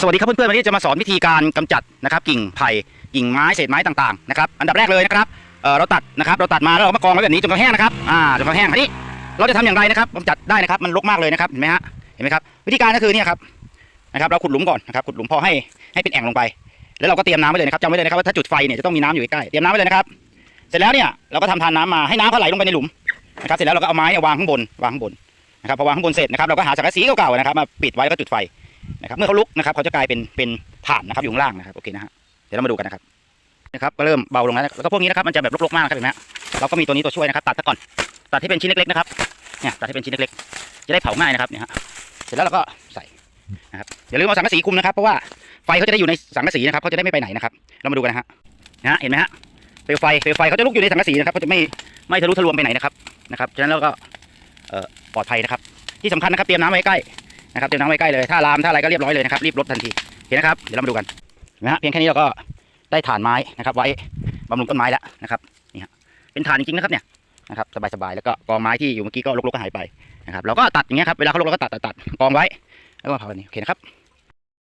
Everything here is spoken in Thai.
สวัสดีครับเพื่อนๆวันนี้จะมาสอนวิธีการกำจัดนะครับ กิ่งไผ่กิ่งไม้เศษไม้ต่างๆนะครับอันดับแรกเลยนะครับเราตัดนะครับเราตัดมาแล้วเรามากองไว้แบบนี้จนกระแห้งนะครับอ่าจนกระแห้งอันนี้เราจะทำอย่างไรนะครับกำจัดได้นะครับมันรกมากเลยนะครับเห็นไหมฮะเห็นไหมครับวิธีการก็คือเนี่ยครับนะครับเราขุดหลุมก่อนนะครับขุดหลุมพอให้ให้เป็นแอ่งลงไป แล้วเราก็เตรียมน้ำไว้เลยนะครับจำไว้เลยนะครับว่าถ้าจุดไฟเนี่ยจะต้องมีน้ำอยู่ใกล้เตรียมน้ำไว้เลยนะครับเสร็จแล้วเนี่ยเราก็ทำทานน้ำมาให้น้ำเขาไหลลงไปในหลุมนะครับเสร็จแล้วเราก็เอาไม้วางข้างบนวางข้างบนนะครับพอวางข้างบนเสร็จนะครับเราก็หาสังกะสีเก่าๆนะครับมาปิดไว้แล้วก็จุดไฟ นะครับเมื่อเขาลุกนะครับเขาจะกลายเป็นเป็นถ่านนะครับอยู่ข้างล่างนะครับโอเคนะฮะเดี๋ยวเรามาดูกันนะครับนะครับก็เริ่มเบาลงแล้วแล้วก็พวกนี้นะครับมันจะแบบรกๆมากนะครับเห็นไหมฮะเราก็มีตัวนี้ตัวช่วยนะครับตัดซะก่อนตัดให้เป็นชิ้นเล็กๆนะครับเนี่ยตัดให้เป็นชิ้นเล็กๆจะได้เผาง่ายนะครับเนี่ยฮะเสร็จแล้วเราก็ใส่นะครับอย่าลืมเอาสังกะสีคุมนะครับเพราะว่าไฟเขาจะได้อยู่ในสังกะสีนะครับเขาจะได้ไม่ไปไหนนะครับเรามาดูกันนะฮะนะฮะเห็นไหมฮะเปลวไฟเปลวไฟเขาจะลุกอยู่ในสังกะสีนะครับเขาจะไม่ไม่ทะลุทะลวงไปไหนนะครับนะครับฉะนั้นเราก็ปลอดภัยนะครับที่สำคัญนะครับเตรียมน้ำไว้ใกล้ นะครับเตรียมน้ำไว้ใกล้เลยถ้าลามถ้าอะไรก็เรียบร้อยเลยนะครับรีบลดทันทีเห็นนะครับเดี๋ยวเรามาดูกันนะฮะเพียงแค่นี้เราก็ได้ฐานไม้นะครับไว้บำรุงต้นไม้แล้วนะครับนี่ฮะเป็นฐานจริงๆนะครับเนี่ยนะครับสบายๆแล้วก็กองไม้ที่อยู่เมื่อกี้ก็ลกๆก็หายไปนะครับเราก็ตัดอย่างเงี้ยครับเวลาเขาลกเราก็ตัดตัดตัดกองไว้แล้วก็เผาแบบนี้โอเคนะครับ